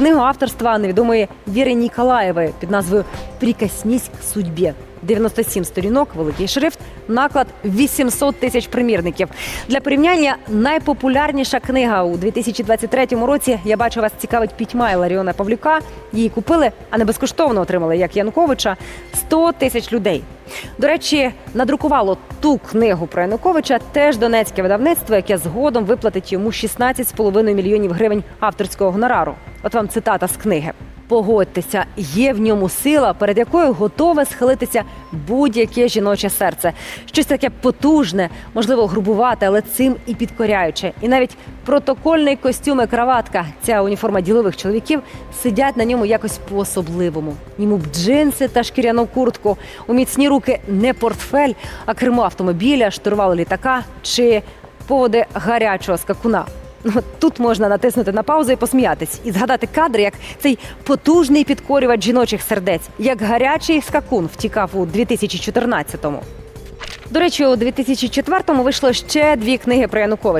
книгу авторства невідомої Віри Ніколаєвої під назвою Прикоснись к судьбі. 97 сторінок, великий шрифт, наклад 800 тисяч примірників. Для порівняння найпопулярніша книга у 2023 році. Я бачу вас цікавить пітьма Іларіона Павлюка. Її купили, а не безкоштовно отримали, як Януковича, 100 тисяч людей. До речі, надрукувало ту книгу про Януковича теж донецьке видавництво, яке згодом виплатить йому 16,5 мільйонів гривень авторського гонорару. От вам цитата з книги. Погодьтеся, є в ньому сила, перед якою готове схилитися будь-яке жіноче серце. Щось таке потужне, можливо, грубувате, але цим і підкоряюче. І навіть протокольний костюм і краватка, ця уніформа ділових чоловіків, сидять на ньому якось по-особливому. Йому б джинси та шкіряну куртку, у міцні руки не портфель, а кермо автомобіля, штурвал літака чи поводи гарячого скакуна. Ну, Тут можна натиснути на паузу і посміятись, і згадати кадри, як цей потужний підкорювач жіночих сердець, як гарячий скакун втікав у 2014-му. До речі, у 2004-му вийшло ще дві книги про Януковича.